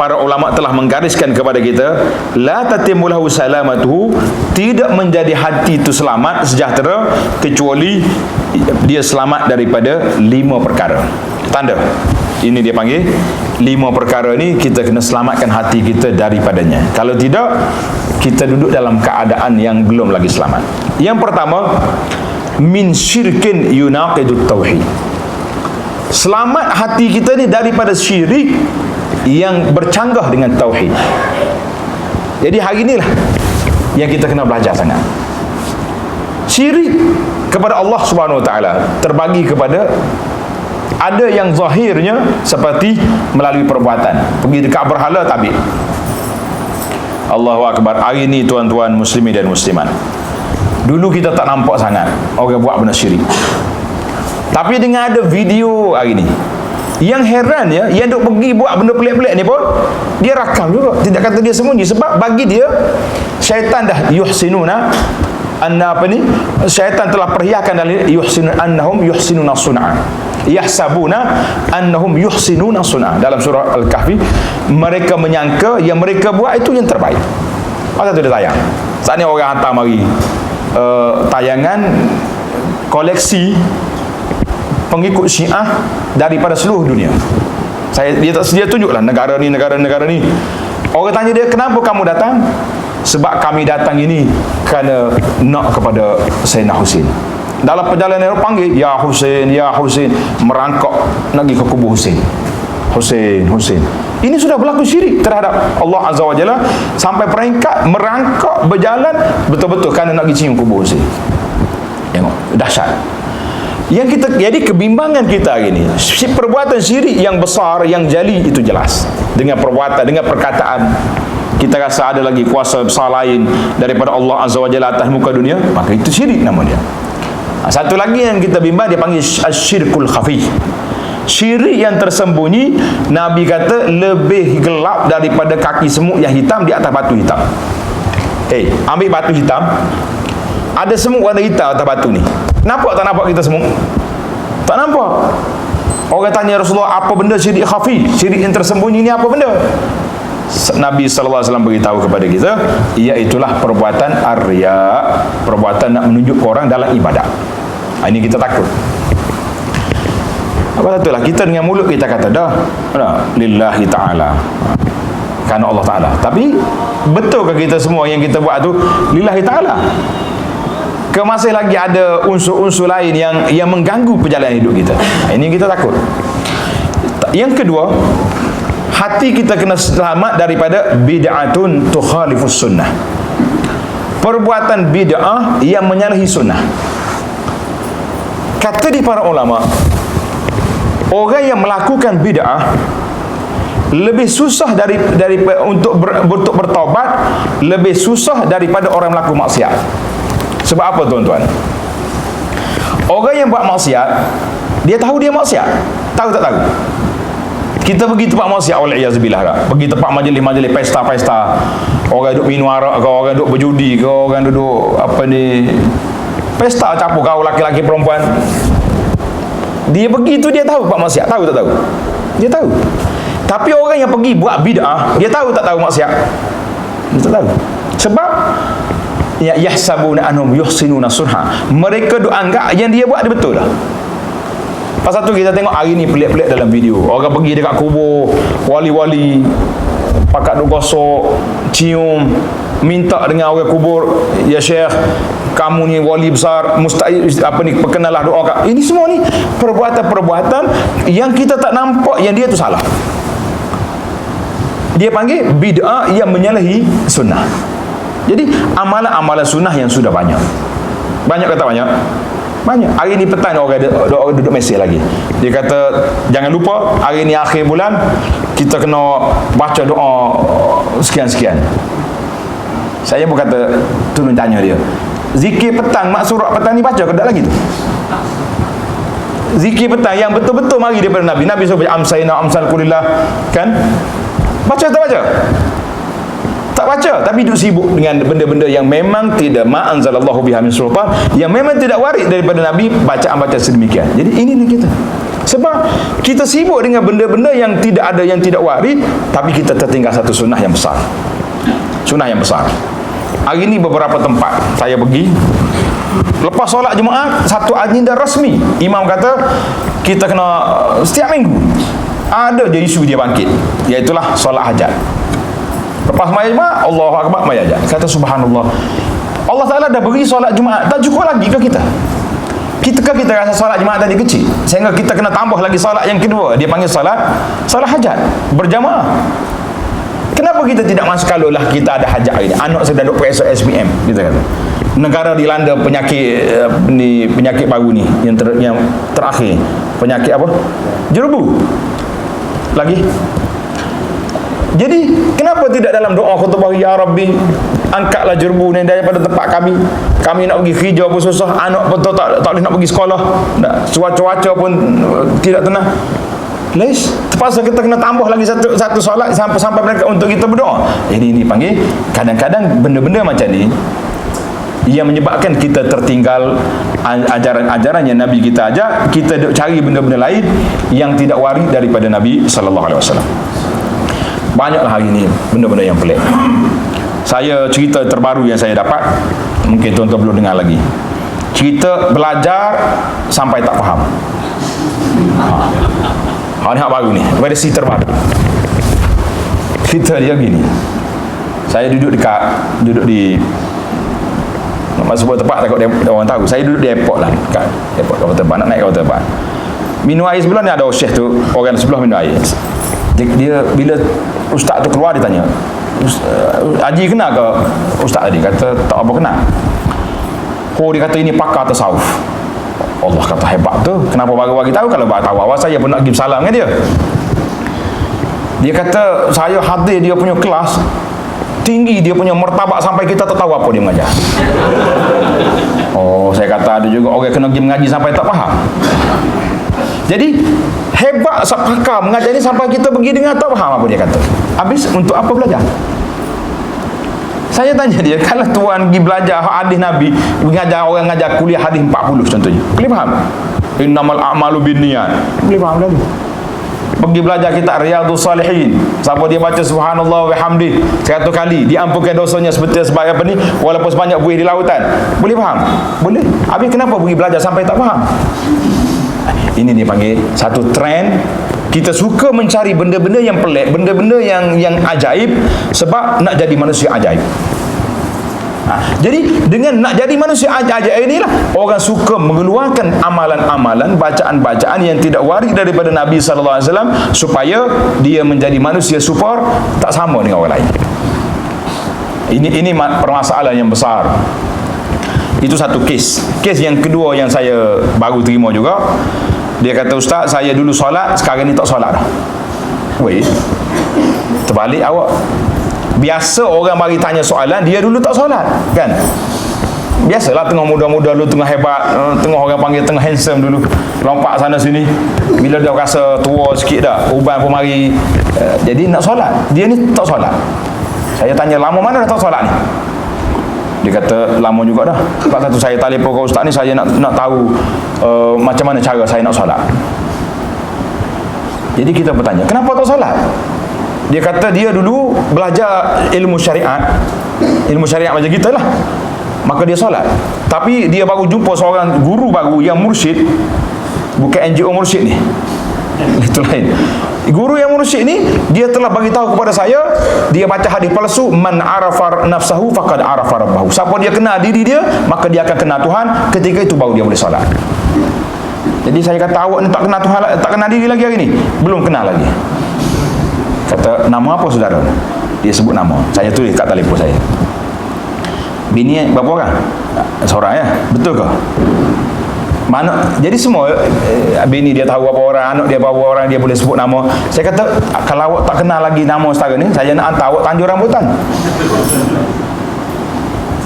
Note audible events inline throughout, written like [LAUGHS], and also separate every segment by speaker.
Speaker 1: para ulama telah menggariskan kepada kita la tatimulahu salamatuhu tidak menjadi hati itu selamat sejahtera kecuali dia selamat daripada lima perkara. Tanda. Ini dia panggil. Lima perkara ni kita kena selamatkan hati kita daripadanya. Kalau tidak kita duduk dalam keadaan yang belum lagi selamat. Yang pertama min syirkin yunaqidut tauhid. Selamat hati kita ni daripada syirik yang bercanggah dengan tauhid. Jadi hari inilah yang kita kena belajar sangat. Syirik kepada Allah Subhanahu Wa Taala terbagi kepada ada yang zahirnya seperti melalui perbuatan. Pergi dekat berhala tabik. Allahu Akbar. Hari ini tuan-tuan muslimin dan muslimat. Dulu kita tak nampak sangat orang buat benda syirik. Tapi dengan ada video hari ini yang heran ya, yang duk pergi buat benda pelik-pelik ni pun dia rakam juga. Tidak kata dia sembunyi sebab bagi dia syaitan dah yuhsinuna anna apa ni? Syaitan telah perhiakan dalam yuhsinun annahum yuhsinuna sun'a. Yahsabuna annahum yuhsinuna sun'a. Dalam surah Al-Kahfi mereka menyangka yang mereka buat itu yang terbaik. Masa tu dia tayang. Saat ni orang hantar mari uh, tayangan koleksi pengikut Syiah daripada seluruh dunia. Saya dia tak sedia tunjuklah negara ni negara-negara ni. Orang tanya dia kenapa kamu datang? Sebab kami datang ini kerana nak kepada Sayyidina Husin. Dalam perjalanan dia panggil ya Husin, ya Husin merangkak pergi ke kubur Husin. Husin, Husin. Ini sudah berlaku syirik terhadap Allah Azza wa Jalla sampai peringkat merangkak berjalan betul-betul kerana nak pergi cium kubur Husin. Tengok, dahsyat. Yang kita jadi kebimbangan kita hari ini. Perbuatan syirik yang besar, yang jali itu jelas. Dengan perbuatan, dengan perkataan kita rasa ada lagi kuasa besar lain daripada Allah Azza wa Jalla atas muka dunia, maka itu syirik nama dia. Ha, satu lagi yang kita bimbang dia panggil asyirkul khafi. Syirik yang tersembunyi Nabi kata lebih gelap daripada kaki semut yang hitam di atas batu hitam. Eh, hey, ambil batu hitam. Ada semut warna hitam atas batu ni. Nampak tak nampak kita semua? Tak nampak. Orang tanya Rasulullah apa benda syirik khafi? Syirik yang tersembunyi ni apa benda? Nabi wasallam beritahu kepada kita, iaitulah perbuatan arya, perbuatan nak menunjuk orang dalam ibadat. Ha, ini kita takut. Apa lah kita dengan mulut kita kata dah, dah lillahi taala. Karena Allah taala. Tapi betul ke kita semua yang kita buat tu lillahi taala? Ke masih lagi ada unsur-unsur lain yang yang mengganggu perjalanan hidup kita. Ini kita takut. Yang kedua, hati kita kena selamat daripada bid'atun tukhalifus sunnah. Perbuatan bid'ah yang menyalahi sunnah. Kata di para ulama, orang yang melakukan bid'ah lebih susah dari dari untuk ber, untuk bertobat lebih susah daripada orang melakukan maksiat. Sebab apa tuan-tuan? Orang yang buat maksiat, dia tahu dia maksiat. Tahu tak tahu? Kita pergi tempat maksiat oleh iazubillah Pergi tempat majlis-majlis pesta-pesta. Orang duduk minum arak ke, orang duduk berjudi ke, orang duduk apa ni pesta campur kau laki-laki perempuan. Dia pergi tu dia tahu buat maksiat, tahu tak tahu? Dia tahu. Tapi orang yang pergi buat bid'ah, dia tahu tak tahu maksiat? Dia tak tahu. Sebab ya yahsabuna anhum yuhsinuna sunha. Mereka duk anggap yang dia buat dia betul lah. Pasal tu kita tengok hari ni pelik-pelik dalam video. Orang pergi dekat kubur wali-wali pakat duk gosok cium minta dengan orang kubur ya syekh kamu ni wali besar mustahil apa ni perkenalah doa kat ini semua ni perbuatan-perbuatan yang kita tak nampak yang dia tu salah. Dia panggil bid'ah yang menyalahi sunnah jadi amalan-amalan sunnah yang sudah banyak. Banyak kata banyak. Banyak. Hari ni petang orang duduk, duduk, duduk mesej lagi. Dia kata jangan lupa hari ni akhir bulan kita kena baca doa sekian-sekian. Saya pun kata turun tanya dia. Zikir petang mak surat petang ni baca ke tak lagi tu? Zikir petang yang betul-betul mari daripada Nabi. Nabi suruh baca amsayna amsal kulillah kan? Baca tak baca? Tak baca tapi duk sibuk dengan benda-benda yang memang tidak ma'anzalallahu biha min sultan yang memang tidak waris daripada nabi bacaan-bacaan sedemikian jadi ini ni kita Sebab kita sibuk dengan benda-benda yang tidak ada yang tidak waris tapi kita tertinggal satu sunnah yang besar. Sunnah yang besar. Hari ini beberapa tempat saya pergi lepas solat Jumaat satu agenda rasmi imam kata kita kena setiap minggu ada je isu dia bangkit iaitulah solat hajat lepas maya Jumaat Allah Akbar maya hajat kata subhanallah. Allah Ta'ala dah beri solat Jumaat tak cukup lagi ke kita? Kita kan kita rasa solat Jumaat tadi kecil? Sehingga kita kena tambah lagi solat yang kedua. Dia panggil solat solat hajat. Berjamaah. Kenapa kita tidak masuk kalau lah kita ada hajat ini anak sedang duduk periksa SPM kita kata. Negara dilanda penyakit uh, ni penyakit baru ni yang ter, yang terakhir. Penyakit apa? Jerubu. Lagi jadi kenapa tidak dalam doa khutbah ya rabbi angkatlah jerbu ni daripada tempat kami kami nak pergi kerja pun susah anak pun tak, tak, tak boleh nak pergi sekolah cuaca-cuaca pun uh, tidak tenang Lais, terpaksa kita kena tambah lagi satu satu solat sampai sampai mereka untuk kita berdoa. Jadi ini panggil kadang-kadang benda-benda macam ni yang menyebabkan kita tertinggal ajaran-ajaran yang Nabi kita ajak, kita cari benda-benda lain yang tidak waris daripada Nabi sallallahu alaihi wasallam. Banyaklah hari ini benda-benda yang pelik. Saya cerita terbaru yang saya dapat Mungkin tuan-tuan belum dengar lagi. Cerita belajar Sampai tak faham. Ha, ha ni hak baru ni Versi terbaru. Cerita dia gini. Saya duduk dekat Duduk di Masuk sebuah tempat takut dia, orang tahu. Saya duduk di airport lah Dekat airport kapal terbang Nak naik kapal terbang Minum air sebelah ni ada syekh tu Orang sebelah minum air dia, dia bila ustaz tu keluar dia tanya uh, Haji kenal ke? Ustaz tadi kata tak apa kenal Oh dia kata ini pakar tasawuf Allah kata hebat tu. Kenapa baru bagi tahu? Kalau tahu awal saya pun nak pergi salam dengan dia. Dia kata Saya hadir dia punya kelas Tinggi dia punya mertabak Sampai kita tak tahu apa dia mengajar. Oh saya kata ada juga Orang kena pergi mengaji sampai tak faham. Jadi hebat pakar mengajar ni sampai kita pergi dengar tak faham apa dia kata. Habis untuk apa belajar? Saya tanya dia, [LAUGHS] kalau tuan pergi belajar hadis Nabi, mengajar orang mengajar kuliah hadis 40 contohnya. Boleh faham? Innamal a'malu binniyat. Boleh faham lalu? Pergi belajar kitab Riyadhus Salihin. Siapa dia baca subhanallah hamdi 100 kali, diampunkan dosanya seperti sebagai apa ni, walaupun sebanyak buih di lautan. Boleh faham? Boleh. Habis kenapa pergi belajar sampai tak faham? Ini dia panggil satu trend. Kita suka mencari benda-benda yang pelik benda-benda yang yang ajaib sebab nak jadi manusia ajaib. Ha, jadi dengan nak jadi manusia ajaib inilah orang suka mengeluarkan amalan-amalan bacaan-bacaan yang tidak waris daripada Nabi sallallahu alaihi wasallam supaya dia menjadi manusia super tak sama dengan orang lain. Ini ini permasalahan yang besar. Itu satu kes. Kes yang kedua yang saya baru terima juga dia kata ustaz saya dulu solat sekarang ni tak solat dah. Weh terbalik awak. Biasa orang bagi tanya soalan dia dulu tak solat kan? Biasalah tengah muda-muda dulu tengah hebat eh, tengah orang panggil tengah handsome dulu. Lompat sana sini. Bila dia rasa tua sikit dah uban pun mari eh, jadi nak solat. Dia ni tak solat. Saya tanya lama mana dah tak solat ni dia kata lama juga dah. Sebab satu saya telefon ke ustaz ni saya nak nak tahu uh, macam mana cara saya nak solat. Jadi kita bertanya kenapa tak solat? Dia kata dia dulu belajar ilmu syariat ilmu syariat macam kita lah. Maka dia solat. Tapi dia baru jumpa seorang guru baru yang mursyid bukan NGO mursyid ni. [LAUGHS] Itu lain guru yang mursyid ni dia telah bagi tahu kepada saya dia baca hadis palsu man arafa nafsahu faqad arafa rabbahu. Siapa dia kenal diri dia maka dia akan kenal Tuhan. Ketika itu baru dia boleh solat. Jadi saya kata awak ni tak kenal Tuhan tak kenal diri lagi hari ni? Belum kenal lagi. Kata nama apa saudara? Dia sebut nama. Saya tulis kat telefon saya. Bini berapa orang? Seorang ya. Betul ke mana jadi semua eh, bini dia tahu apa orang anak dia berapa orang dia boleh sebut nama saya kata kalau awak tak kenal lagi nama sekarang ni saya nak hantar awak tanjur rambutan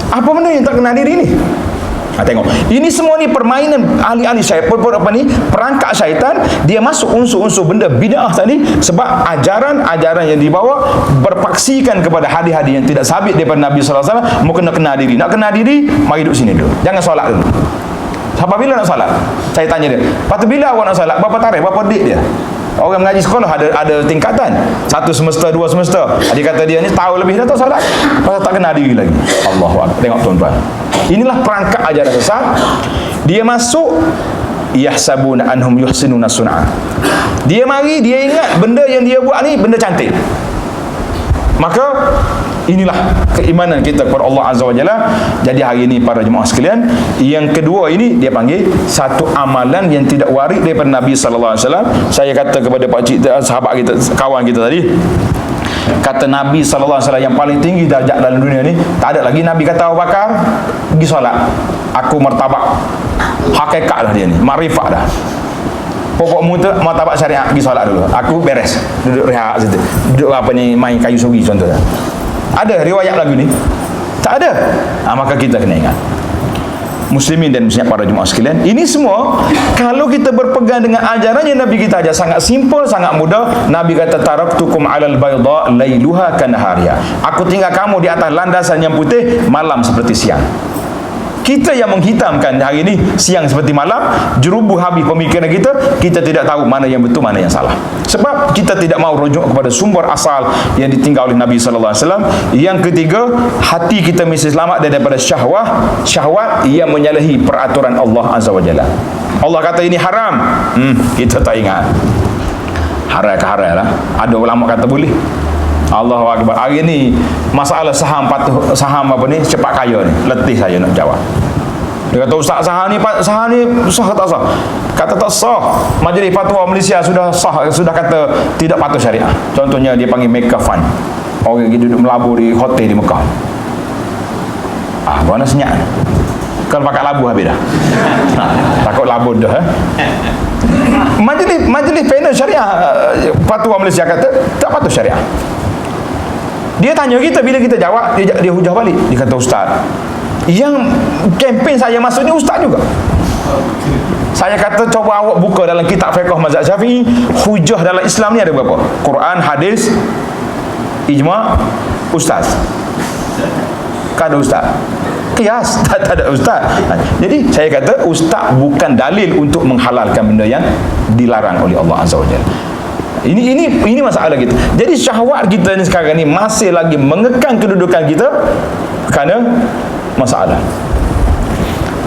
Speaker 1: apa benda yang tak kenal diri ni Ha, tengok. Ini semua ni permainan ahli-ahli syaitan apa ni? Perangkap syaitan dia masuk unsur-unsur benda bid'ah tadi sebab ajaran-ajaran yang dibawa berpaksikan kepada hadis-hadis yang tidak sabit daripada Nabi sallallahu alaihi wasallam, mau kena kenal diri. Nak kenal diri, mari duduk sini dulu. Jangan solat dulu. Sampai bila nak salat? Saya tanya dia. Lepas bila awak nak salat? Berapa tarikh? Berapa dik dia? Orang mengaji sekolah ada ada tingkatan. Satu semester, dua semester. Dia kata dia ni tahu lebih dah tahu salat. Pasal tak kenal diri lagi. Allah Tengok tuan-tuan. Inilah perangkat ajaran sesat. Dia masuk yahsabuna anhum yuhsinuna sun'a. Dia mari dia ingat benda yang dia buat ni benda cantik. Maka inilah keimanan kita kepada Allah Azza wa Jalla. Jadi hari ini para jemaah sekalian, yang kedua ini dia panggil satu amalan yang tidak waris daripada Nabi sallallahu alaihi wasallam. Saya kata kepada pak cik sahabat kita, kawan kita tadi, kata Nabi sallallahu alaihi wasallam yang paling tinggi darjat dalam dunia ni, tak ada lagi Nabi kata Abu Bakar pergi solat. Aku martabak. Hakikatlah dia ni, makrifat dah pokok muta martabat syariat pergi solat dulu aku beres duduk rehat situ duduk apa ni main kayu sugi contohnya ada riwayat lagu ni? Tak ada. Ha, maka kita kena ingat. Muslimin dan muslimat para jemaah sekalian ini semua kalau kita berpegang dengan ajaran yang Nabi kita ajar sangat simple sangat mudah. Nabi kata taraktukum alal bayda lailuha kanahariha. Aku tinggal kamu di atas landasan yang putih malam seperti siang kita yang menghitamkan hari ini siang seperti malam jerubu habis pemikiran kita kita tidak tahu mana yang betul mana yang salah. Sebab kita tidak mau rujuk kepada sumber asal yang ditinggal oleh Nabi sallallahu alaihi wasallam. Yang ketiga hati kita mesti selamat daripada syahwat syahwat yang menyalahi peraturan Allah azza wajalla Allah kata ini haram. Hmm, kita tak ingat. Haram ke haram lah. Ada ulama kata boleh Allahu akbar. Hari ni masalah saham patuh saham apa ni cepat kaya ni. Letih saya nak jawab. Dia kata ustaz saham ni saham ni sah tak sah? Kata tak sah. Majlis fatwa Malaysia sudah sah sudah kata tidak patuh syariah. Contohnya dia panggil Mecca Fund. Orang yang duduk melabur di hotel di Mekah. Ah, mana senyap Kalau pakai labu habis dah. Ha, [LAUGHS] takut labur dah. Eh? Majlis majlis panel syariah eh, fatwa Malaysia kata tak patuh syariah. Dia tanya kita bila kita jawab dia dia hujah balik. Dia kata ustaz, yang kempen saya masuk ni ustaz juga. Saya kata coba awak buka dalam kitab fiqh mazhab Syafi'i, hujah dalam Islam ni ada berapa? Quran, hadis, ijma, ustaz. Kada ustaz. Kias [LAUGHS] tak, tak ada ustaz. Jadi saya kata ustaz bukan dalil untuk menghalalkan benda yang dilarang oleh Allah Azza wa Jalla. Ini ini ini masalah kita. Jadi syahwat kita ni sekarang ni masih lagi mengekang kedudukan kita kerana masalah.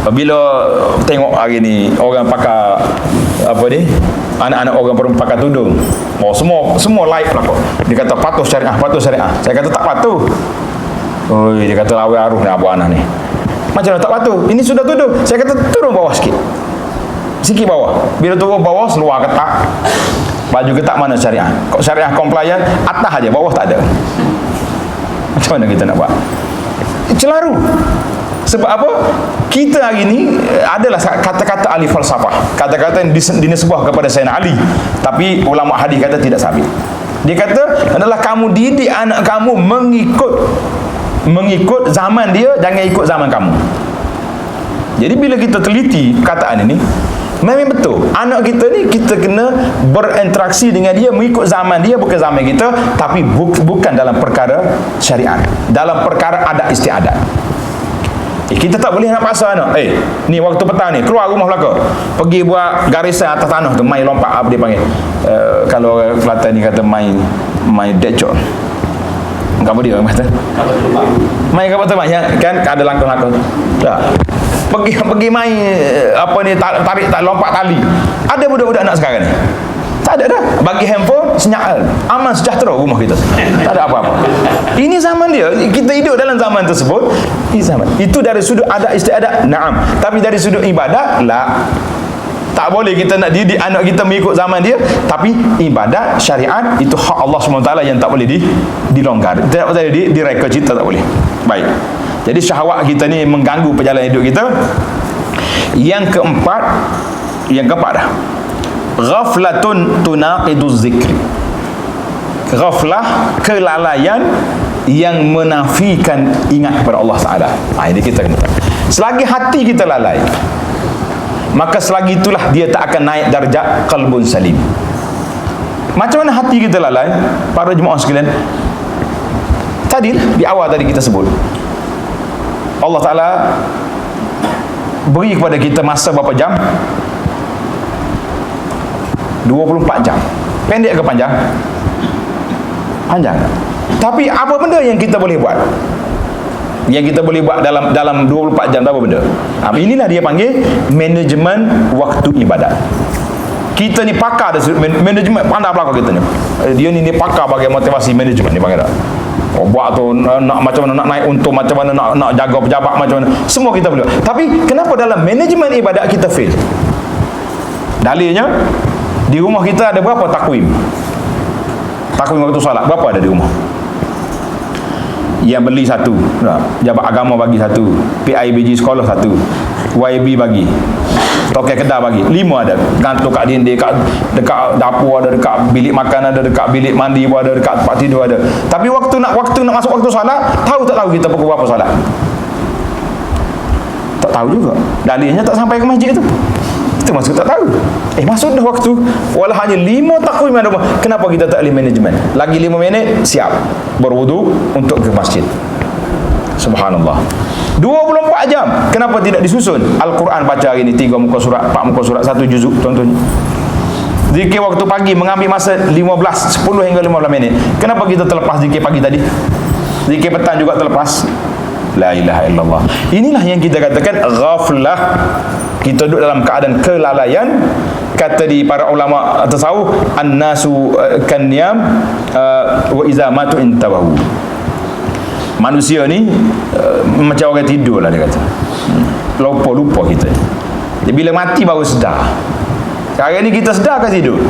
Speaker 1: Bila tengok hari ni orang pakai apa ni? Anak-anak orang perempuan pakai tudung. Oh semua semua like lah kok. Dia kata patuh syariah, patuh syariah. Saya kata tak patuh. Oh dia kata lawa aruh nak buat anak ni. Macam mana tak patuh? Ini sudah tudung. Saya kata turun bawah sikit. Sikit bawah. Bila turun bawah seluar ketak. Baju ketak mana syariah? Kok syariah compliant atas aja, bawah tak ada. Macam mana kita nak buat? Celaru. Sebab apa? Kita hari ini eh, adalah kata-kata ahli falsafah. Kata-kata yang dinisbah kepada Sayyidina Ali. Tapi ulama hadis kata tidak sabit. Dia kata adalah kamu didik anak kamu mengikut mengikut zaman dia jangan ikut zaman kamu. Jadi bila kita teliti perkataan ini, Memang betul. Anak kita ni kita kena berinteraksi dengan dia mengikut zaman dia bukan zaman kita tapi bu bukan dalam perkara syariat. Dalam perkara adat istiadat. Eh, kita tak boleh nak paksa anak. Eh, ni waktu petang ni keluar rumah belaka. Pergi buat garisan atas tanah tu main lompat apa dia panggil. Uh, kalau Kelantan ni kata main main decor. Kamu dia kata. Main kapal terbang ya kan ada langkah-langkah. Tak pergi pergi main eh, apa ni tarik tak lompat tali. Ada budak-budak anak sekarang ni? Tak ada dah. Bagi handphone senyap aman sejahtera rumah kita. Tak ada apa-apa. Ini zaman dia kita hidup dalam zaman tersebut ini zaman. Itu dari sudut adat istiadat naam. Tapi dari sudut ibadat lah tak boleh kita nak didik anak kita mengikut zaman dia tapi ibadat syariat itu hak Allah SWT yang tak boleh di dilonggar. Tak boleh di, direka cita tak boleh. Baik jadi syahwat kita ni mengganggu perjalanan hidup kita. Yang keempat, yang keempat dah. Ghaflatun tunaqiduz zikri. Ghaflah kelalaian yang menafikan ingat kepada Allah Taala. Ha, ini kita kena. Selagi hati kita lalai, maka selagi itulah dia tak akan naik darjat qalbun salim. Macam mana hati kita lalai? Para jemaah sekalian. Tadi di awal tadi kita sebut Allah Ta'ala beri kepada kita masa berapa jam? 24 jam. Pendek ke panjang? Panjang. Tapi apa benda yang kita boleh buat? Yang kita boleh buat dalam dalam 24 jam apa benda? Ha, inilah dia panggil manajemen waktu ibadat. Kita ni pakar dah manajemen pandai pelakar kita ni. Eh, dia ni ni pakar bagi motivasi manajemen ni panggil tak oh, buat tu nak macam mana nak naik untung macam mana nak nak jaga pejabat macam mana. Semua kita boleh. Tapi kenapa dalam manajemen ibadat kita fail? Dalilnya di rumah kita ada berapa takwim? Takwim waktu salat berapa ada di rumah? Yang beli satu. Jabat agama bagi satu. PIBG sekolah satu. YB bagi tokai kedai bagi. Lima ada. Gantung kat dinding dekat, dekat dapur ada dekat bilik makan ada dekat bilik mandi pun ada dekat tempat tidur ada. Tapi waktu nak waktu nak masuk waktu solat tahu tak tahu kita pukul berapa solat? Tak tahu juga. Dalihnya tak sampai ke masjid tu. Itu masuk tak tahu. Eh masuk dah waktu. Walau hanya lima takwim ada kenapa kita tak boleh manajemen lagi lima minit siap. Berwudu untuk ke masjid subhanallah. 24 jam. Kenapa tidak disusun? Al-Quran baca hari ini 3 muka surat 4 muka surat 1 juzuk tuan-tuan. Zikir waktu pagi mengambil masa 15 10 hingga 15 minit. Kenapa kita terlepas zikir pagi tadi? Zikir petang juga terlepas. La ilaha illallah. Inilah yang kita katakan ghaflah. Kita duduk dalam keadaan kelalaian. Kata di para ulama tasawuf annasu uh, kanyam uh, wa iza matu intabahu manusia ni uh, macam orang tidur lah dia kata. Lupa-lupa kita. Dia bila mati baru sedar. Sekarang ni kita sedar ke tidur?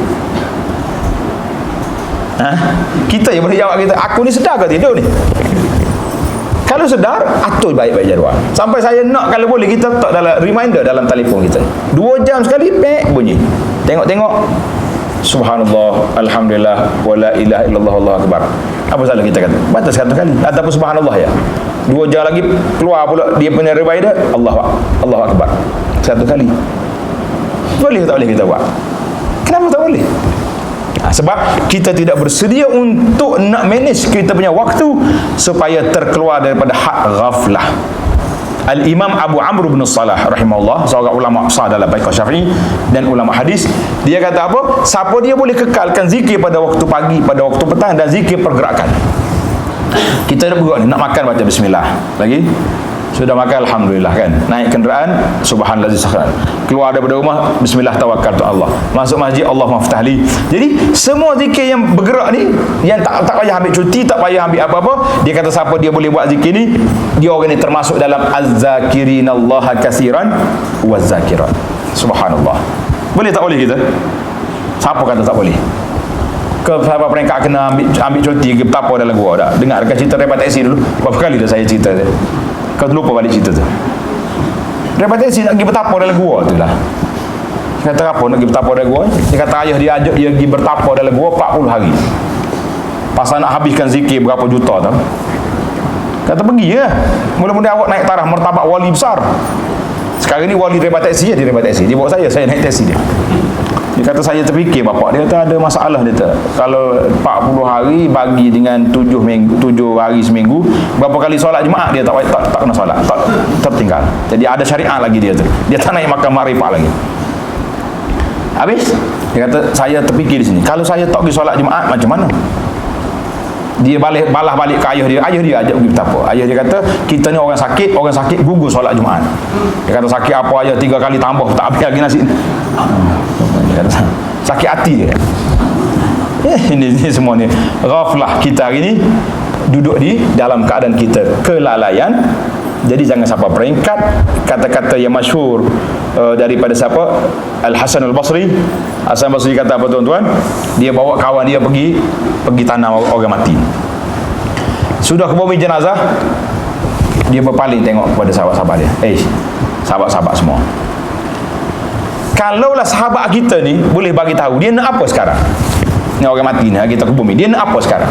Speaker 1: Ha? kita yang boleh jawab kita aku ni sedar ke tidur ni? Kalau sedar atur baik-baik jadual. Sampai saya nak kalau boleh kita tak dalam reminder dalam telefon kita. Dua jam sekali pek bunyi. Tengok-tengok Subhanallah, Alhamdulillah, Wala ilaha illallah, Allah Akbar Apa salah kita kata? Batas satu kali Ataupun Subhanallah ya Dua jam lagi keluar pula dia punya reminder Allah Allah Akbar Satu kali Boleh tak boleh kita buat? Kenapa tak boleh? Ha, sebab kita tidak bersedia untuk nak manage kita punya waktu supaya terkeluar daripada hak ghaflah Al-Imam Abu Amr bin Salah rahimahullah seorang ulama besar dalam Baiqah Syafi'i dan ulama hadis. Dia kata apa? Siapa dia boleh kekalkan zikir pada waktu pagi pada waktu petang dan zikir pergerakan? Kita nak bergerak nak makan baca bismillah. Lagi sudah makan Alhamdulillah kan? Naik kenderaan Subhanallah Zisakran keluar daripada rumah Bismillah tawakal tu Allah. Masuk masjid Allah maftahli jadi semua zikir yang bergerak ni yang tak tak payah ambil cuti tak payah ambil apa-apa dia kata siapa dia boleh buat zikir ni dia orang ni termasuk dalam az-zakirin Allah kasiran waz-zakirat. Subhanallah. Boleh tak boleh kita? Siapa kata tak boleh? Ke sahabat peringkat kena ambil, ambil cuti ke betapa dalam gua dah. Dengar cerita repat taksi dulu. Berapa kali dah saya cerita dia kau terlupa balik cerita tu. Daripada si nak pergi bertapa dalam gua tu lah. Kata apa nak pergi bertapa dalam gua? Dia kata ayah dia ajak dia pergi bertapa dalam gua 40 hari. Pasal nak habiskan zikir berapa juta tu. Kata pergi ya mula-mula awak naik tarah mertabak wali besar. Sekarang ni wali rebat taksi ya dia rebat taksi. Dia bawa saya saya naik taksi dia dia kata saya terfikir bapak dia kata ada masalah dia kata kalau 40 hari bagi dengan 7 minggu 7 hari seminggu berapa kali solat jemaah dia tak tak, tak kena solat tak tertinggal. Jadi ada syariah lagi dia tu. Dia tak naik makan marifat lagi. Habis? Dia kata saya terfikir di sini. Kalau saya tak pergi solat jemaah macam mana dia balik balah balik ke ayah dia. Ayah dia ajak pergi betapa ayah dia kata kita ni orang sakit orang sakit gugur solat Jumaat. Dia kata sakit apa ayah? Tiga kali tambah tak habis lagi nasi. Kata sakit hati dia. Eh, ini, ini semua ni. Ghaflah kita hari ni duduk di dalam keadaan kita kelalaian jadi jangan siapa peringkat kata-kata yang masyhur uh, daripada siapa? Al Hasan Al Basri Hasan Basri kata apa tuan-tuan? Dia bawa kawan dia pergi pergi tanam orang mati. Sudah ke bumi jenazah? Dia berpaling tengok kepada sahabat-sahabat dia. Eh sahabat-sahabat semua. Kalaulah sahabat kita ni boleh bagi tahu dia nak apa sekarang? Ni orang mati ni kita ke bumi dia nak apa sekarang?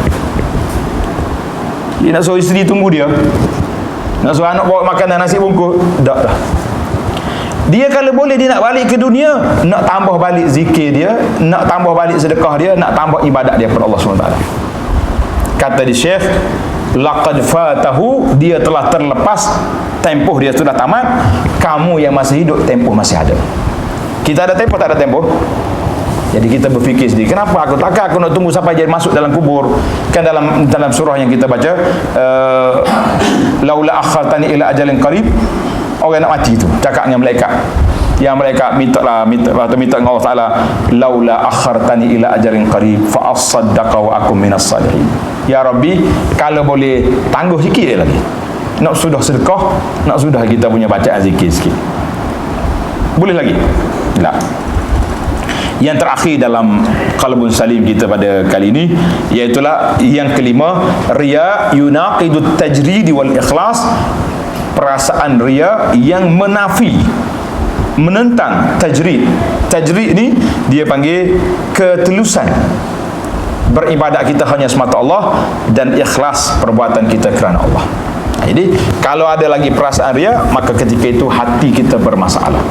Speaker 1: Dia nak suruh isteri tunggu dia nak suruh anak bawa makanan nasi bungkus? Tak dah. Dia kalau boleh dia nak balik ke dunia nak tambah balik zikir dia nak tambah balik sedekah dia nak tambah ibadat dia kepada Allah SWT kata di syekh laqad fatahu. Dia telah terlepas tempoh dia sudah tamat. Kamu yang masih hidup tempoh masih ada. Kita ada tempoh tak ada tempoh jadi kita berfikir sendiri, kenapa aku takkan aku nak tunggu sampai dia masuk dalam kubur? Kan dalam dalam surah yang kita baca, uh, laula akhartani ila ajalin qarib. Orang nak mati tu, cakap dengan malaikat. Yang mereka minta lah minta atau minta dengan Allah Taala laula akhartani ila ajalin qarib fa asaddaqa wa akum minas salihin. Ya Rabbi, kalau boleh tangguh sikit lagi. Nak sudah sedekah, nak sudah kita punya bacaan zikir sikit. Boleh lagi? Tak yang terakhir dalam qalbun salim kita pada kali ini iaitu yang kelima riya yunaqidut tajrid wal ikhlas. Perasaan riya yang menafi menentang tajrid. Tajrid ni dia panggil ketelusan beribadat kita hanya semata Allah dan ikhlas perbuatan kita kerana Allah. Jadi kalau ada lagi perasaan riya maka ketika itu hati kita bermasalah